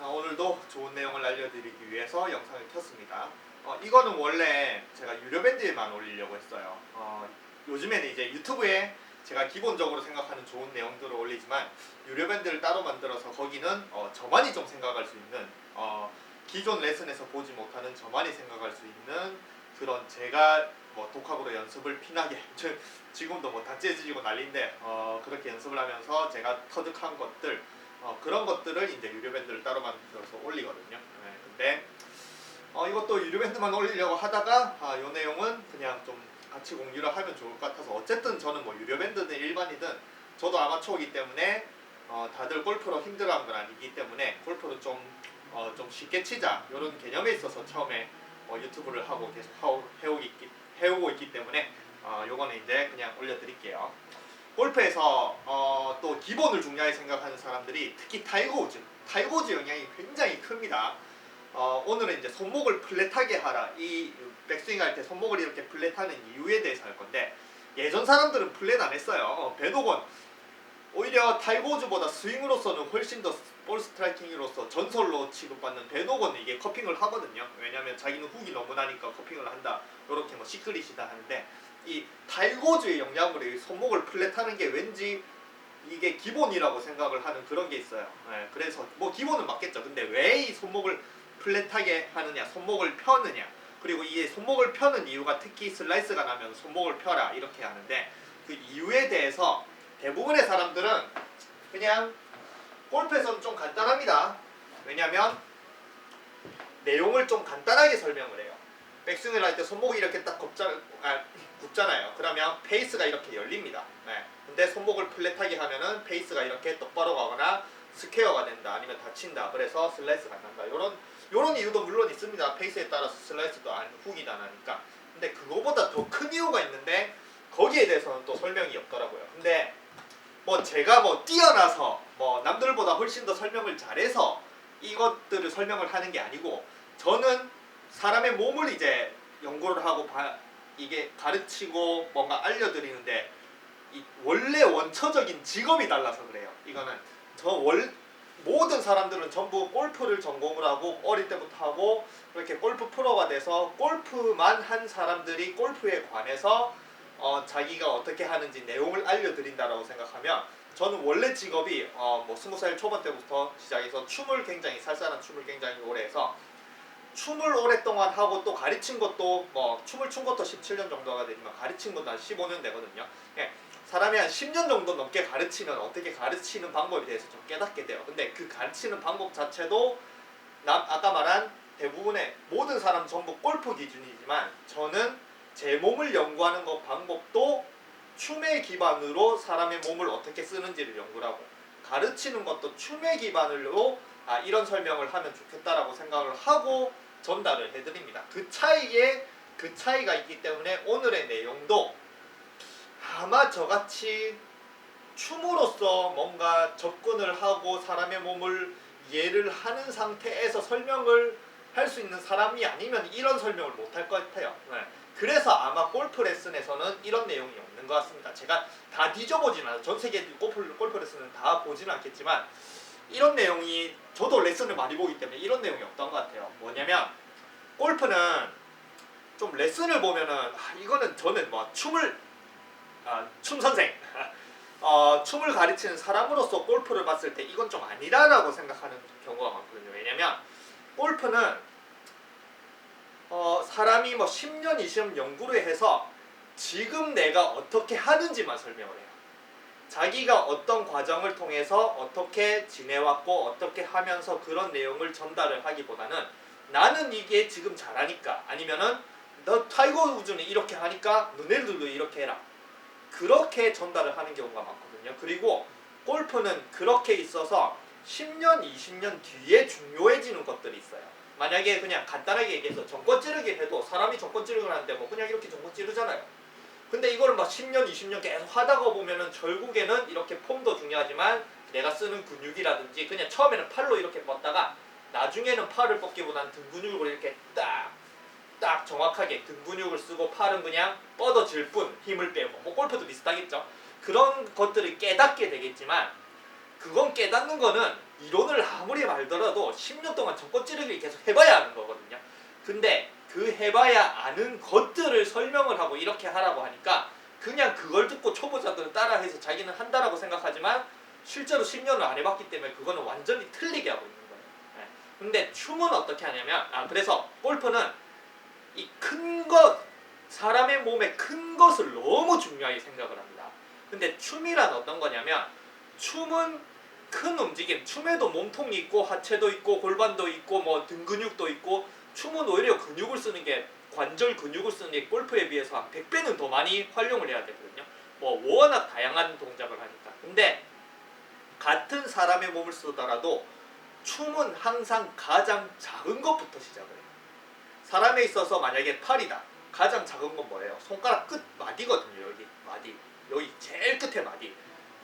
자, 오늘도 좋은 내용을 알려드리기 위해서 영상을 켰습니다. 어, 이거는 원래 제가 유료 밴드에만 올리려고 했어요. 어, 요즘에는 이제 유튜브에 제가 기본적으로 생각하는 좋은 내용들을 올리지만 유료 밴드를 따로 만들어서 거기는 어, 저만이 좀 생각할 수 있는 어, 기존 레슨에서 보지 못하는 저만이 생각할 수 있는 그런 제가 뭐 독학으로 연습을 피나게 지- 지금도 뭐다 째지고 난리인데 어, 그렇게 연습을 하면서 제가 터득한 것들 어, 그런 것들을 이제 유료 밴드를 따로 만들어서 올리거든요. 네, 근데 어, 이것도 유료 밴드만 올리려고 하다가 아, 이 내용은 그냥 좀 같이 공유를 하면 좋을 것 같아서 어쨌든 저는 뭐 유료 밴드든 일반이든 저도 아마추어이기 때문에 어, 다들 골프로 힘들어하는 건 아니기 때문에 골프를 좀, 어, 좀 쉽게 치자 이런 개념에 있어서 처음에 어, 유튜브를 하고 계속 하고, 해오고, 있기, 해오고 있기 때문에 어, 요거는 이제 그냥 올려드릴게요. 골프에서 어, 또 기본을 중요하게 생각하는 사람들이 특히 타이거 우즈, 타이거 우즈 영향이 굉장히 큽니다. 어, 오늘은 이제 손목을 플랫하게 하라. 이 백스윙 할 때 손목을 이렇게 플랫하는 이유에 대해서 할 건데 예전 사람들은 플랫 안 했어요. 어, 배도건 오히려 타이거 우즈보다 스윙으로서는 훨씬 더 볼 스트라이킹으로서 전설로 취급받는 배도건은 이게 커핑을 하거든요. 왜냐하면 자기는 훅이 너무 나니까 커핑을 한다. 이렇게 뭐 시크릿이다 하는데 이 타이거즈의 영향으로 이 손목을 플랫하는 게 왠지 이게 기본이라고 생각을 하는 그런 게 있어요. 예, 그래서 뭐 기본은 맞겠죠. 근데 왜 이 손목을 플랫하게 하느냐, 손목을 펴느냐, 그리고 이게 손목을 펴는 이유가 특히 슬라이스가 나면 손목을 펴라 이렇게 하는데 그 이유에 대해서 대부분의 사람들은 그냥 골프에서는 좀 간단합니다. 왜냐하면 내용을 좀 간단하게 설명을 해요. 백스윙을 할 때 손목이 이렇게 딱 굽자, 아, 굽잖아요. 그러면 페이스가 이렇게 열립니다. 네. 근데 손목을 플랫하게 하면은 페이스가 이렇게 똑바로 가거나 스퀘어가 된다. 아니면 다친다. 그래서 슬라이스가 안 난다. 요런 요런 이유도 물론 있습니다. 페이스에 따라서 슬라이스도 안 훅이 나니까. 근데 그거보다 더 큰 이유가 있는데 거기에 대해서는 또 설명이 없더라고요. 근데 뭐 제가 뭐 뛰어나서 뭐 남들보다 훨씬 더 설명을 잘해서 이것들을 설명을 하는 게 아니고 저는 사람의 몸을 이제 연구를 하고 봐- 이게 가르치고 뭔가 알려드리는데 이 원래 원초적인 직업이 달라서 그래요. 이거는 저 월 모든 사람들은 전부 골프를 전공을 하고 어릴 때부터 하고 그렇게 골프 프로가 돼서 골프만 한 사람들이 골프에 관해서 어, 자기가 어떻게 하는지 내용을 알려드린다라고 생각하면 저는 원래 직업이 어, 뭐 스무 살 초반 때부터 시작해서 춤을 굉장히 살살한 춤을 굉장히 오래 해서 춤을 오랫동안 하고 또 가르친 것도 뭐 춤을 춘 것도 17년 정도가 되지만 가르친 것도 한 15년 되거든요. 예, 사람이 한 10년 정도 넘게 가르치면 어떻게 가르치는 방법에 대해서 좀 깨닫게 돼요. 근데 그 가르치는 방법 자체도 남 아까 말한 대부분의 모든 사람 전부 골프 기준이지만 저는 제 몸을 연구하는 것 방법도 춤에 기반으로 사람의 몸을 어떻게 쓰는지를 연구를 하고 가르치는 것도 춤에 기반으로 아 이런 설명을 하면 좋겠다라고 생각을 하고 전달을 해드립니다. 그 차이에 그 차이가 있기 때문에 오늘의 내용도 아마 저같이 춤으로써 뭔가 접근을 하고 사람의 몸을 이해를 하는 상태에서 설명을 할 수 있는 사람이 아니면 이런 설명을 못 할 것 같아요. 네. 그래서 아마 골프 레슨에서는 이런 내용이 없는 것 같습니다. 제가 다 뒤져보진 않아요. 전 세계 골프, 골프 레슨은 다 보지는 않겠지만 이런 내용이 저도 레슨을 많이 보기 때문에 이런 내용이 없던 것 같아요. 뭐냐면 골프는 좀 레슨을 보면은 아, 이거는 저는 뭐 춤을 아, 춤 선생 어, 춤을 가르치는 사람으로서 골프를 봤을 때 이건 좀 아니다라고 생각하는 경우가 많거든요. 왜냐면 골프는 어, 사람이 뭐 10년, 20년 연구를 해서 지금 내가 어떻게 하는지만 설명을 해요. 자기가 어떤 과정을 통해서 어떻게 지내왔고 어떻게 하면서 그런 내용을 전달을 하기보다는 나는 이게 지금 잘하니까 아니면은 너 타이거 우즈는 이렇게 하니까 너네들도 이렇게 해라. 그렇게 전달을 하는 경우가 많거든요. 그리고 골프는 그렇게 있어서 10년, 20년 뒤에 중요해지는 것들이 있어요. 만약에 그냥 간단하게 얘기해서 정권 찌르기 해도 사람이 정권 찌르기를 하는데 뭐 그냥 이렇게 정권 찌르잖아요. 근데 이거를 막 10년, 20년 계속 하다가 보면은 결국에는 이렇게 폼도 중요하지만 내가 쓰는 근육이라든지 그냥 처음에는 팔로 이렇게 뻗다가 나중에는 팔을 뻗기보다는 등 근육으로 이렇게 딱, 딱 정확하게 등 근육을 쓰고 팔은 그냥 뻗어질 뿐 힘을 빼고 뭐 골프도 비슷하겠죠. 그런 것들을 깨닫게 되겠지만 그건 깨닫는 거는 이론을 아무리 말더라도 10년 동안 정권 찌르기를 계속 해봐야 하는 거거든요. 근데 그 해봐야 아는 것들을 설명을 하고 이렇게 하라고 하니까 그냥 그걸 듣고 초보자들은 따라해서 자기는 한다라고 생각하지만 실제로 10년을 안 해봤기 때문에 그거는 완전히 틀리게 하고 있는 거예요. 네. 근데 춤은 어떻게 하냐면 아 그래서 골프는 이 큰 것 사람의 몸에 큰 것을 너무 중요하게 생각을 합니다. 근데 춤이란 어떤 거냐면 춤은 큰 움직임, 춤에도 몸통이 있고 하체도 있고 골반도 있고 뭐 등 근육도 있고 춤은 오히려 근육을 쓰는 게 관절 근육을 쓰는 게 골프에 비해서 한 100배는 더 많이 활용을 해야 되거든요. 뭐 워낙 다양한 동작을 하니까. 근데 같은 사람의 몸을 쓰더라도 춤은 항상 가장 작은 것부터 시작을 해요. 사람에 있어서 만약에 팔이다. 가장 작은 건 뭐예요? 손가락 끝 마디거든요. 여기 마디. 여기 제일 끝에 마디.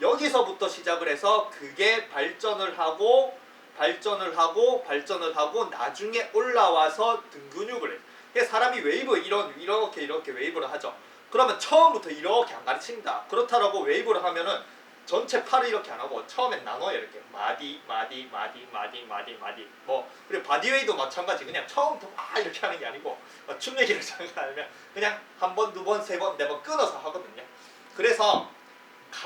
여기서부터 시작을 해서 그게 발전을 하고 발전을 하고 발전을 하고 나중에 올라와서 등 근육을 해요. 그러니까 사람이 웨이브 이런 이렇게 이렇게 웨이브를 하죠. 그러면 처음부터 이렇게 안 가르친다. 그렇다라고 웨이브를 하면은 전체 팔을 이렇게 안 하고 처음엔 나눠요 이렇게 마디 마디 마디 마디 마디 마디 뭐 그리고 바디웨이도 마찬가지 그냥 처음부터 막 이렇게 하는 게 아니고 어, 춤 얘기를 잠깐 하면 그냥 한 번 두 번 세 번 네 번 끊어서 하거든요. 그래서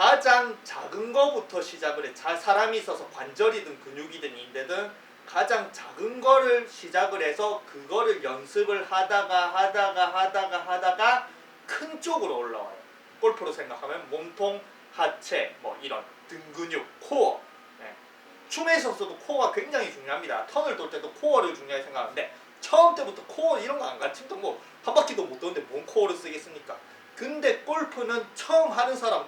가장 작은 거부터 시작을 해. 자, 사람이 있어서 관절이든 근육이든 인대든 가장 작은 거를 시작을 해서 그거를 연습을 하다가 하다가 하다가 하다가 큰 쪽으로 올라와요. 골프로 생각하면 몸통, 하체, 뭐 이런 등 근육, 코어. 네. 춤에 있어서도 코어가 굉장히 중요합니다. 턴을 돌 때도 코어를 중요하게 생각하는데 처음 때부터 코어 이런 거 안 가르치면 뭐한 바퀴도 못 도는데 뭔 코어를 쓰겠습니까? 근데 골프는 처음 하는 사람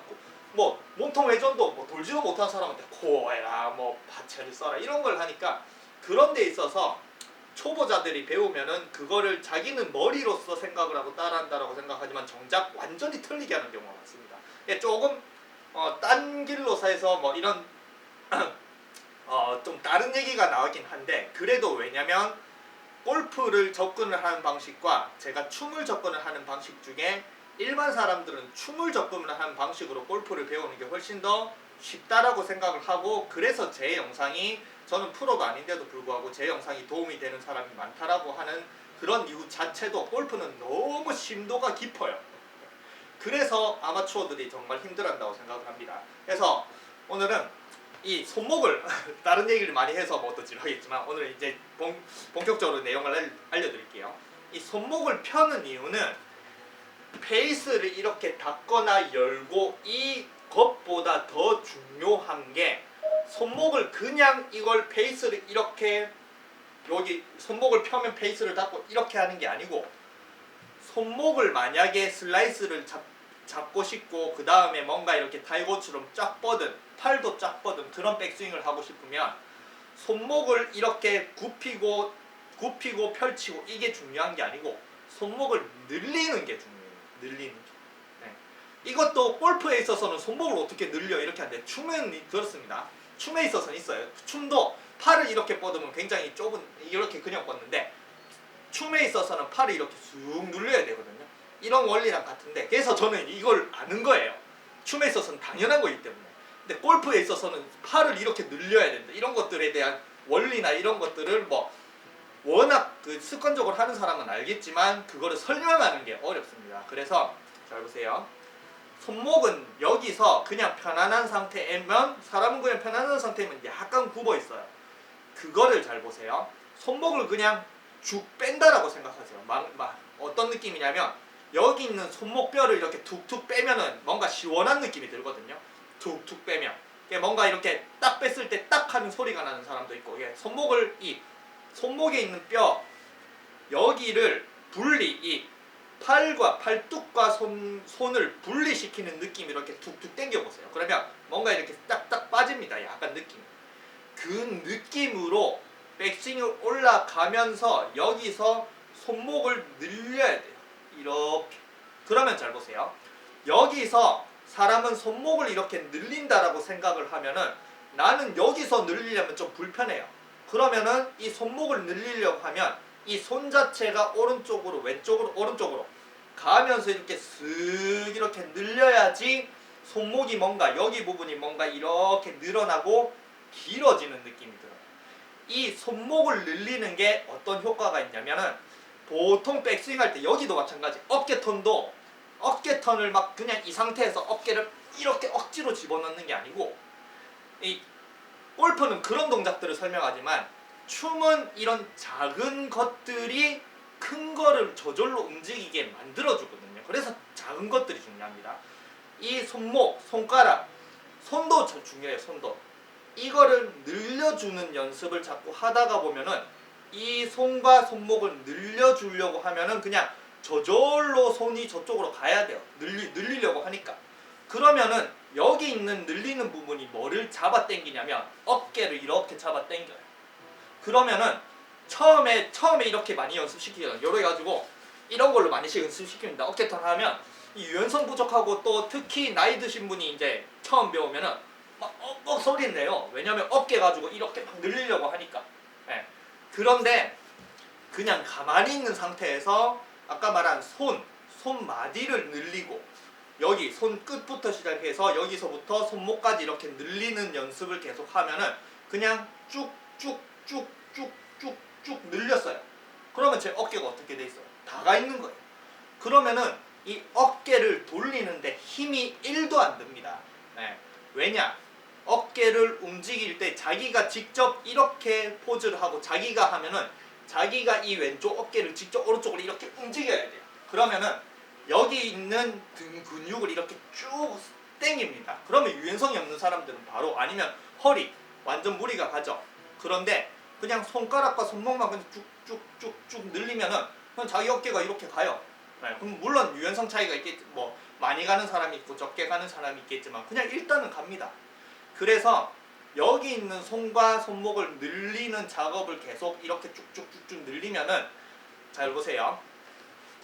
뭐 몸통 회전도 뭐 돌지도 못한 사람한테 코어해라 뭐 하체를 써라 이런 걸 하니까 그런 데 있어서 초보자들이 배우면은 그거를 자기는 머리로서 생각을 하고 따라한다라고 생각하지만 정작 완전히 틀리게 하는 경우가 많습니다. 예, 조금 어, 딴 길로 해서 뭐 이런 어, 좀 다른 얘기가 나오긴 한데 그래도 왜냐면 골프를 접근을 하는 방식과 제가 춤을 접근을 하는 방식 중에 일반 사람들은 춤을 접근을 하는 방식으로 골프를 배우는 게 훨씬 더 쉽다라고 생각을 하고 그래서 제 영상이 저는 프로가 아닌데도 불구하고 제 영상이 도움이 되는 사람이 많다라고 하는 그런 이유 자체도 골프는 너무 심도가 깊어요. 그래서 아마추어들이 정말 힘들어한다고 생각을 합니다. 그래서 오늘은 이 손목을 다른 얘기를 많이 해서 뭐 어떨지 하겠지만 오늘 이제 본, 본격적으로 내용을 알, 알려드릴게요. 이 손목을 펴는 이유는 페이스를 이렇게 닫거나 열고 이 것보다 더 중요한 게 손목을 그냥 이걸 페이스를 이렇게 여기 손목을 펴면 페이스를 닫고 이렇게 하는 게 아니고 손목을 만약에 슬라이스를 잡, 잡고 싶고 그 다음에 뭔가 이렇게 타이거처럼 쫙 뻗은 팔도 쫙 뻗은 그런 백스윙을 하고 싶으면 손목을 이렇게 굽히고 굽히고 펼치고 이게 중요한 게 아니고 손목을 늘리는 게 중요해요. 늘리는 게. 네. 이것도 골프에 있어서는 손목을 어떻게 늘려 이렇게 하는데 춤은 그렇습니다. 춤에 있어서는 있어요. 춤도 팔을 이렇게 뻗으면 굉장히 좁은 이렇게 그냥 뻗는데 춤에 있어서는 팔을 이렇게 쑥 눌려야 되거든요. 이런 원리랑 같은데 그래서 저는 이걸 아는 거예요. 춤에 있어서는 당연한 거기 때문에. 근데 골프에 있어서는 팔을 이렇게 늘려야 된다. 이런 것들에 대한 원리나 이런 것들을 뭐 워낙 그 습관적으로 하는 사람은 알겠지만 그거를 설명하는 게 어렵습니다. 그래서 잘 보세요. 손목은 여기서 그냥 편안한 상태면 사람은 그냥 편안한 상태면 약간 굽어 있어요. 그거를 잘 보세요. 손목을 그냥 쭉 뺀다라고 생각하세요. 막, 막 어떤 느낌이냐면 여기 있는 손목뼈를 이렇게 툭툭 빼면은 뭔가 시원한 느낌이 들거든요. 툭툭 빼면 뭔가 이렇게 딱 뺐을 때 딱 하는 소리가 나는 사람도 있고 손목을 이 손목에 있는 뼈 여기를 분리 이 팔과 팔뚝과 손 손을 분리시키는 느낌 이렇게 툭툭 당겨 보세요. 그러면 뭔가 이렇게 딱딱 빠집니다. 약간 느낌. 그 느낌으로 백스윙을 올라가면서 여기서 손목을 늘려야 돼요. 이렇게. 그러면 잘 보세요. 여기서 사람은 손목을 이렇게 늘린다라고 생각을 하면은 나는 여기서 늘리려면 좀 불편해요. 그러면은 이 손목을 늘리려고 하면 이 손 자체가 오른쪽으로 왼쪽으로 오른쪽으로 가면서 이렇게 쓱 이렇게 늘려야지 손목이 뭔가 여기 부분이 뭔가 이렇게 늘어나고 길어지는 느낌이 들어요. 이 손목을 늘리는 게 어떤 효과가 있냐면은 보통 백스윙 할 때 여기도 마찬가지 어깨 턴도 어깨 턴을 막 그냥 이 상태에서 어깨를 이렇게 억지로 집어넣는 게 아니고 이 골프는 그런 동작들을 설명하지만 춤은 이런 작은 것들이 큰 거를 저절로 움직이게 만들어 주거든요. 그래서 작은 것들이 중요합니다. 이 손목, 손가락, 손도 저- 중요해요. 손도. 이거를 늘려주는 연습을 자꾸 하다가 보면은 이 손과 손목을 늘려주려고 하면은 그냥 저절로 손이 저쪽으로 가야 돼요. 늘리, 늘리려고 하니까. 그러면은 여기 있는 늘리는 부분이 뭐를 잡아 당기냐면 어깨를 이렇게 잡아 당겨요. 그러면은 처음에 처음에 이렇게 많이 연습시키잖아요. 요래 가지고 이런 걸로 많이 연습시킵니다. 어깨턴 하면 이 유연성 부족하고 또 특히 나이 드신 분이 이제 처음 배우면은 막 억 소리 내요. 왜냐면 어깨 가지고 이렇게 막 늘리려고 하니까. 예. 그런데 그냥 가만히 있는 상태에서 아까 말한 손, 손마디를 늘리고 여기 손 끝부터 시작해서 여기서부터 손목까지 이렇게 늘리는 연습을 계속 하면은 그냥 쭉쭉쭉쭉쭉쭉 늘렸어요. 그러면 제 어깨가 어떻게 돼 있어요? 다가 있는 거예요. 그러면은 이 어깨를 돌리는데 힘이 1도 안 듭니다. 네. 왜냐? 어깨를 움직일 때 자기가 직접 이렇게 포즈를 하고 자기가 하면은 자기가 이 왼쪽 어깨를 직접 오른쪽으로 이렇게 움직여야 돼요. 그러면은 여기 있는 등 근육을 이렇게 쭉 당깁니다. 그러면 유연성이 없는 사람들은 바로 아니면 허리 완전 무리가 가죠. 그런데 그냥 손가락과 손목만 그냥 쭉쭉쭉쭉 늘리면은 그냥 자기 어깨가 이렇게 가요. 네, 그럼 물론 유연성 차이가 있겠 뭐 많이 가는 사람이 있고 적게 가는 사람이 있겠지만 그냥 일단은 갑니다. 그래서 여기 있는 손과 손목을 늘리는 작업을 계속 이렇게 쭉쭉쭉쭉 늘리면은 잘 보세요.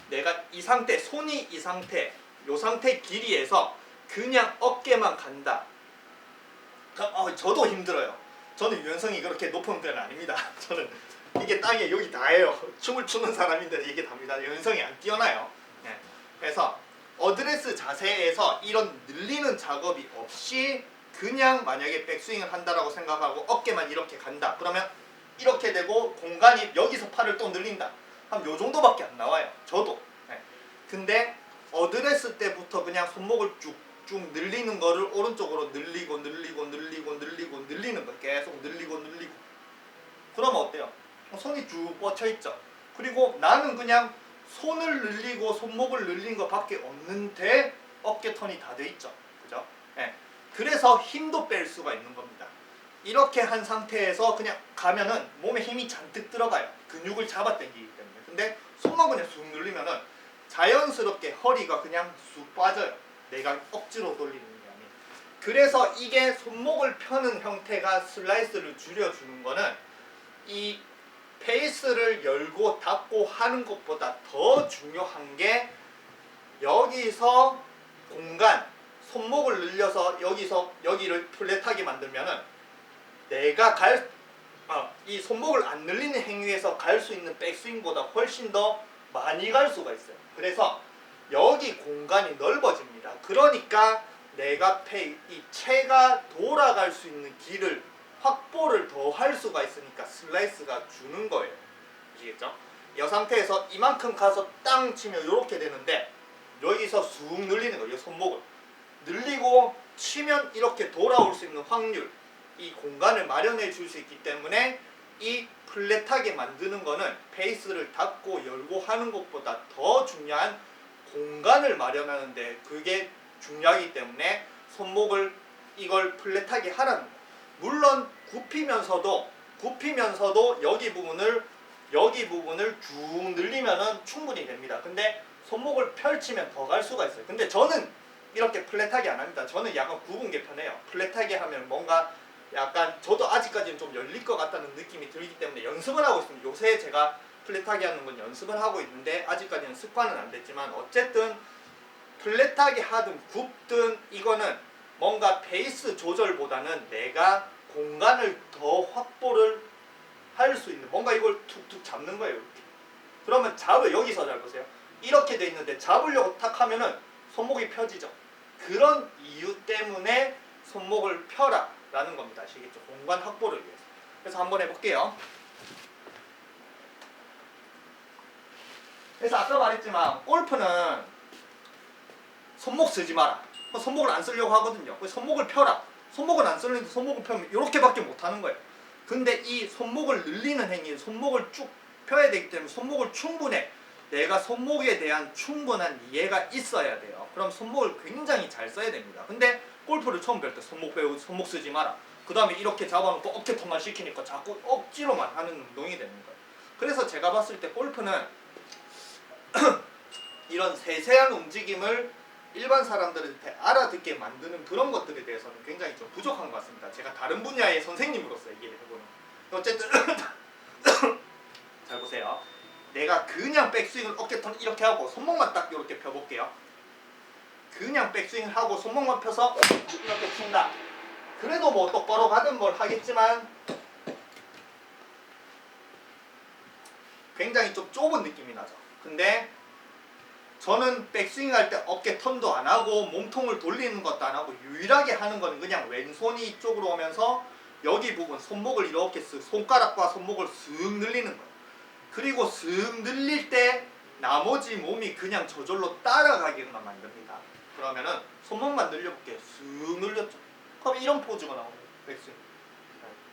내가 이 상태 손이 이 상태 요 상태 길이에서 그냥 어깨만 간다. 그럼 어, 저도 힘들어요. 저는 유연성이 그렇게 높은 편은 아닙니다. 저는 이게 땅에 여기 다예요. 춤을 추는 사람인데 이게 답니다. 유연성이 안 뛰어나요. 네. 그래서 어드레스 자세에서 이런 늘리는 작업이 없이 그냥 만약에 백스윙을 한다라고 생각하고 어깨만 이렇게 간다. 그러면 이렇게 되고 공간이 여기서 팔을 또 늘린다. 한 요 정도밖에 안 나와요. 저도. 네. 근데 어드레스 때부터 그냥 손목을 쭉쭉 늘리는 거를 오른쪽으로 늘리고 늘리고 늘리고 늘리고 늘리는 거 계속 늘리고 늘리고. 그러면 어때요? 손이 쭉 뻗쳐 있죠. 그리고 나는 그냥 손을 늘리고 손목을 늘린 것밖에 없는데 어깨 턴이 다 돼 있죠. 그죠? 예. 그래서 힘도 뺄 수가 있는 겁니다. 이렇게 한 상태에서 그냥 가면은 몸에 힘이 잔뜩 들어가요. 근육을 잡아 당기기 때문에. 근데 손만 그냥 쑥 늘리면은 자연스럽게 허리가 그냥 쑥 빠져요. 내가 억지로 돌리는 게 아니에요. 그래서 이게 손목을 펴는 형태가 슬라이스를 줄여주는 거는 이 페이스를 열고 닫고 하는 것보다 더 중요한 게 여기서 공간 손목을 늘려서 여기서 여기를 플랫하게 만들면은 내가 갈, 아, 이 손목을 안 늘리는 행위에서 갈 수 있는 백스윙보다 훨씬 더 많이 갈 수가 있어요. 그래서 여기 공간이 넓어집니다. 그러니까 내가 페이, 이 채가 돌아갈 수 있는 길을 확보를 더 할 수가 있으니까 슬라이스가 주는 거예요. 아시겠죠? 이 상태에서 이만큼 가서 땅 치면 이렇게 되는데 여기서 쑥 늘리는 거예요. 이 손목을. 늘리고 치면 이렇게 돌아올 수 있는 확률 이 공간을 마련해 줄 수 있기 때문에 이 플랫하게 만드는 거는 페이스를 닫고 열고 하는 것보다 더 중요한 공간을 마련하는데 그게 중요하기 때문에 손목을 이걸 플랫하게 하라는 거예요. 물론 굽히면서도 굽히면서도 여기 부분을 여기 부분을 쭉 늘리면은 충분히 됩니다. 근데 손목을 펼치면 더 갈 수가 있어요. 근데 저는 이렇게 플랫하게 안 합니다. 저는 약간 굽은 게 편해요. 플랫하게 하면 뭔가 약간 저도 아직까지는 좀 열릴 것 같다는 느낌이 들기 때문에 연습을 하고 있습니다. 요새 제가 플랫하게 하는 건 연습을 하고 있는데 아직까지는 습관은 안 됐지만 어쨌든 플랫하게 하든 굽든 이거는 뭔가 페이스 조절보다는 내가 공간을 더 확보를 할 수 있는 뭔가 이걸 툭툭 잡는 거예요. 이렇게. 그러면 잡을 여기서 잘 보세요. 이렇게 돼 있는데 잡으려고 탁 하면은 손목이 펴지죠. 그런 이유 때문에 손목을 펴라. 라는 겁니다. 아시겠죠? 공간 확보를 위해서. 그래서 한번 해볼게요. 그래서 아까 말했지만 골프는 손목 쓰지 마라. 손목을 안 쓰려고 하거든요. 그래서 손목을 펴라. 손목을 안 쓰는데 손목을 펴면 이렇게밖에 못 하는 거예요. 근데 이 손목을 늘리는 행위, 손목을 쭉 펴야 되기 때문에 손목을 충분해. 내가 손목에 대한 충분한 이해가 있어야 돼요. 그럼 손목을 굉장히 잘 써야 됩니다. 근데 골프를 처음 배울 때 손목 배우고 손목 쓰지 마라. 그 다음에 이렇게 잡아놓고 어깨통만 시키니까 자꾸 억지로만 하는 운동이 되는 거예요. 그래서 제가 봤을 때 골프는 이런 세세한 움직임을 일반 사람들한테 알아듣게 만드는 그런 것들에 대해서는 굉장히 좀 부족한 것 같습니다. 제가 다른 분야의 선생님으로서 얘기를 해보는. 어쨌든 잘 보세요. 내가 그냥 백스윙을 어깨턴 이렇게 하고 손목만 딱 이렇게 펴볼게요. 그냥 백스윙을 하고 손목만 펴서 이렇게 친다. 그래도 뭐 똑바로 가든 뭘 하겠지만 굉장히 좀 좁은 느낌이 나죠. 근데 저는 백스윙 할 때 어깨 턴도 안 하고 몸통을 돌리는 것도 안 하고 유일하게 하는 거는 그냥 왼손이 이쪽으로 오면서 여기 부분 손목을 이렇게 쓱 손가락과 손목을 쓱 늘리는 거예요. 그리고 쓱 늘릴 때 나머지 몸이 그냥 저절로 따라가게만 만듭니다. 그러면은 손목만 늘려볼게요. 쓱 늘렸죠. 그럼 이런 포즈가 나옵니다. 백스윙.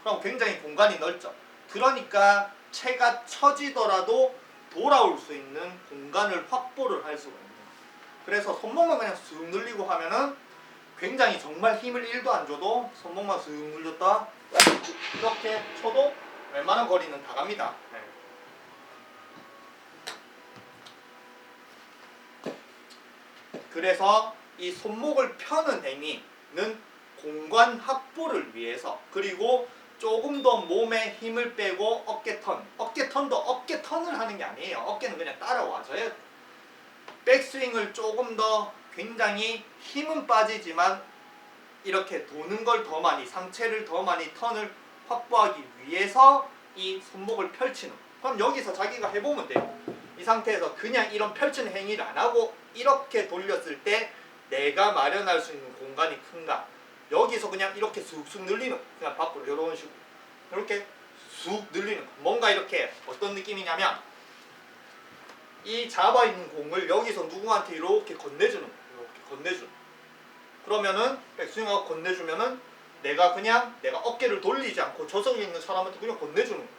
그럼 굉장히 공간이 넓죠. 그러니까 채가 처지더라도 돌아올 수 있는 공간을 확보를 할 수가 있는 거예요. 그래서 손목만 그냥 쑥 늘리고 하면은 굉장히 정말 힘을 1도 안 줘도 손목만 쑥 늘렸다 이렇게 쳐도 웬만한 거리는 다 갑니다. 네. 그래서 이 손목을 펴는 행위는 공간 확보를 위해서 그리고 조금 더 몸에 힘을 빼고 어깨 턴 어깨 턴도 어깨 턴을 하는 게 아니에요. 어깨는 그냥 따라와줘야 돼. 백스윙을 조금 더 굉장히 힘은 빠지지만 이렇게 도는 걸 더 많이 상체를 더 많이 턴을 확보하기 위해서 이 손목을 펼치는. 그럼 여기서 자기가 해보면 돼요. 이 상태에서 그냥 이런 펼치는 행위를 안 하고 이렇게 돌렸을 때 내가 마련할 수 있는 공간이 큰가 여기서 그냥 이렇게 쑥쑥 늘리는 그냥 밖으로 이런 식으로 이렇게 쑥 늘리는 거. 뭔가 이렇게 어떤 느낌이냐면 이 잡아 있는 공을 여기서 누구한테 이렇게 건네주는. 이렇게 건네주는 그러면은 백스윙하고 건네주면은 내가 그냥 내가 어깨를 돌리지 않고 저석에 있는 사람한테 그냥 건네주는 거예요.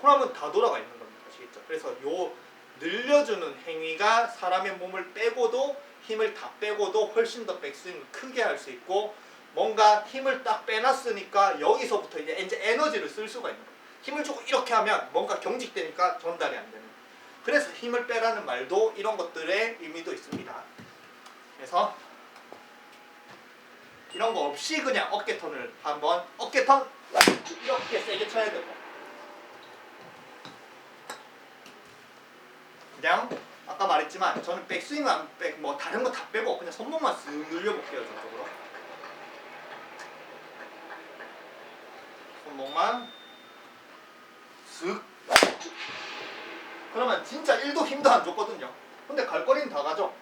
그러면 다 돌아가 있는 겁니다. 아시겠죠? 그래서 요 늘려주는 행위가 사람의 몸을 빼고도 힘을 다 빼고도 훨씬 더 백스윙을 크게 할 수 있고 뭔가 힘을 딱 빼놨으니까 여기서부터 이제 이제 에너지를 쓸 수가 있는 거예요. 힘을 주고 이렇게 하면 뭔가 경직되니까 전달이 안 되는 거예요. 그래서 힘을 빼라는 말도 이런 것들의 의미도 있습니다. 그래서 이런 거 없이 그냥 어깨 턴을 한번 어깨 턴 이렇게 세게 쳐야 되고 그냥 아까 말했지만 저는 백스윙 안빼뭐 다른 거 다 빼고 그냥 손목만 쓱 늘려볼게요 저쪽으로. 손목만 쓱 그러면 진짜 1도 힘도 안 줬거든요. 근데 갈 거리는 다 가죠.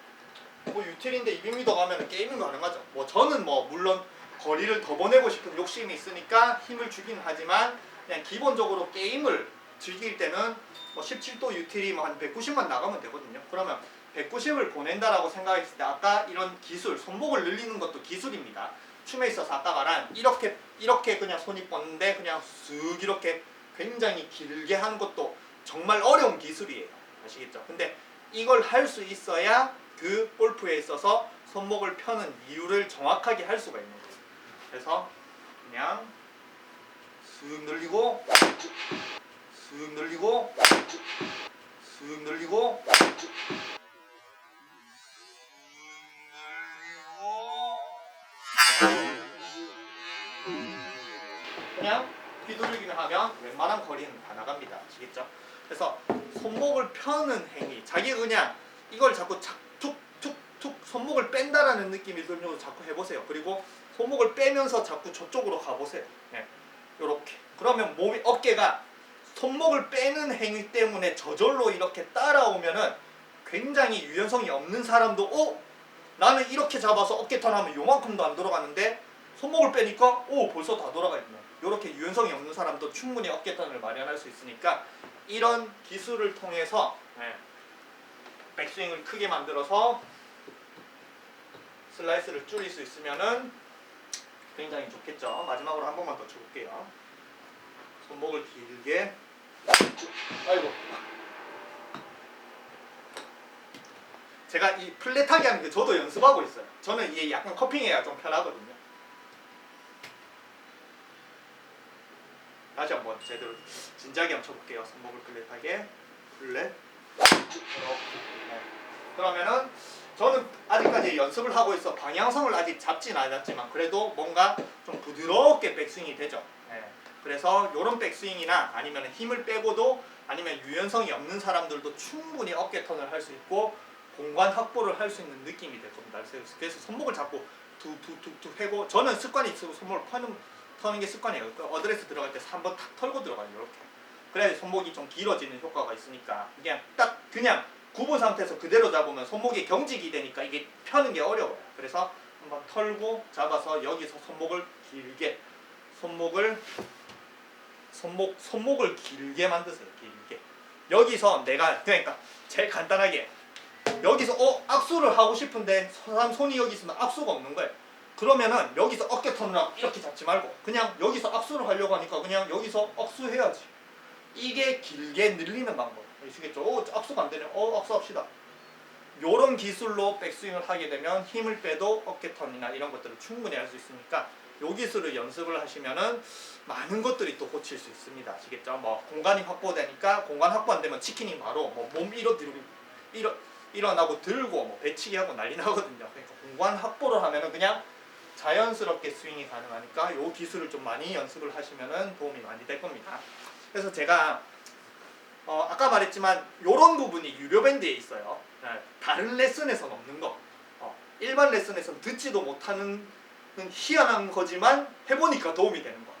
뭐 유틸인데 200m 가면 게임은 가능하죠. 뭐 저는 뭐 물론 거리를 더 보내고 싶은 욕심이 있으니까 힘을 주긴 하지만 그냥 기본적으로 게임을 즐길 때는 뭐 17도 유틸이 뭐 한 190만 나가면 되거든요 그러면 190을 보낸다라고 생각했을 때 아까 이런 기술 손목을 늘리는 것도 기술입니다 춤에 있어서 아까 말한 이렇게 이렇게 그냥 손이 뻗는데 그냥 쓱 이렇게 굉장히 길게 하는 것도 정말 어려운 기술이에요. 아시겠죠? 근데 이걸 할 수 있어야 그 골프에 있어서 손목을 펴는 이유를 정확하게 할 수가 있는 거예요. 그래서 그냥 쓱 늘리고 쓱 늘리고 쓱 늘리고 그냥 휘두르기만 하면 웬만한 거리는 다 나갑니다. 아시겠죠? 그래서 손목을 펴는 행위, 자기가 그냥 이걸 자꾸 착, 툭, 툭, 툭 손목을 뺀다라는 느낌이 들면 자꾸 해보세요. 그리고 손목을 빼면서 자꾸 저쪽으로 가보세요. 네. 요렇게. 그러면 몸이 어깨가 손목을 빼는 행위 때문에 저절로 이렇게 따라오면은 굉장히 유연성이 없는 사람도 어? 나는 이렇게 잡아서 어깨 턴 하면 요만큼도 안 들어가는데 손목을 빼니까 오 벌써 다 돌아가 있네. 이렇게 유연성이 없는 사람도 충분히 어깨턴을 마련할 수 있으니까 이런 기술을 통해서 네, 백스윙을 크게 만들어서 슬라이스를 줄일 수 있으면은 굉장히 좋겠죠. 마지막으로 한 번만 더 쳐볼게요. 손목을 길게. 아이고. 제가 이 플랫하게 하는 게 저도 연습하고 있어요. 저는 이게 약간 커핑해야 좀 편하거든요. 다시 한번 제대로 진지하게 한번 쳐볼게요. 손목을 플랫하게. 플랫. 네. 그러면은 저는 아직까지 연습을 하고 있어 방향성을 아직 잡진 않았지만 그래도 뭔가 좀 부드럽게 백스윙이 되죠. 네. 그래서 이런 백스윙이나 아니면 힘을 빼고도 아니면 유연성이 없는 사람들도 충분히 어깨 턴을 할 수 있고 공간 확보를 할 수 있는 느낌이 될 겁니다. 그래서, 손목을 잡고 툭툭툭툭 해고 저는 습관이 있어서 손목을 퍼는 터는 게 습관이에요. 그 어드레스 들어갈 때 한번 탁 털고 들어가요. 이렇게. 그래야 손목이 좀 길어지는 효과가 있으니까 그냥 딱 그냥 굽은 상태에서 그대로 잡으면 손목이 경직이 되니까 이게 펴는 게 어려워요. 그래서 한번 털고 잡아서 여기서 손목을 길게 손목을 손목 손목을 길게 만드세요. 길게 여기서 내가 그러니까 제일 간단하게 여기서 어 악수를 하고 싶은데 사람 손이 여기 있으면 악수가 없는 거예요. 그러면은 여기서 어깨 턴을 이렇게 잡지 말고 그냥 여기서 악수를 하려고 하니까 그냥 여기서 악수해야지. 이게 길게 늘리는 방법. 아시겠죠? 어, 악수가 안 되네. 어, 악수합시다. 요런 기술로 백스윙을 하게 되면 힘을 빼도 어깨 턴이나 이런 것들을 충분히 할 수 있으니까 요 기술을 연습을 하시면은 많은 것들이 또 고칠 수 있습니다. 아시겠죠? 뭐 공간이 확보되니까 공간 확보 안 되면 치킨이 바로 뭐 몸 일어 들고 일어 일어나고 들고 뭐 배치기 하고 난리 나거든요. 그러니까 공간 확보를 하면은 그냥 자연스럽게 스윙이 가능하니까 요 기술을 좀 많이 연습을 하시면은 도움이 많이 될 겁니다. 그래서 제가 어, 아까 말했지만 이런 부분이 유료 밴드에 있어요. 네, 다른 레슨에서는 없는 거. 어, 일반 레슨에서는 듣지도 못하는 희한한 거지만 해보니까 도움이 되는 거.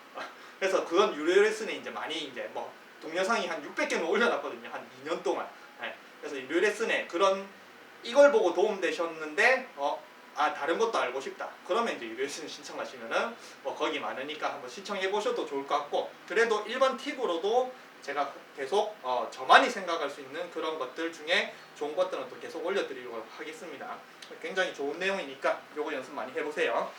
그래서 그건 유료 레슨에 이제 많이 이제 뭐 동영상이 한 600개는 올려놨거든요. 한 2년 동안. 네, 그래서 유료 레슨에 그런 이걸 보고 도움 되셨는데 어, 아 다른 것도 알고 싶다. 그러면 이제 유료 레슨 신청하시면은 뭐 거기 많으니까 한번 시청해 보셔도 좋을 것 같고 그래도 일반 팁으로도 제가 계속 어, 저만이 생각할 수 있는 그런 것들 중에 좋은 것들은 또 계속 올려드리려고 하겠습니다. 굉장히 좋은 내용이니까 요거 연습 많이 해보세요.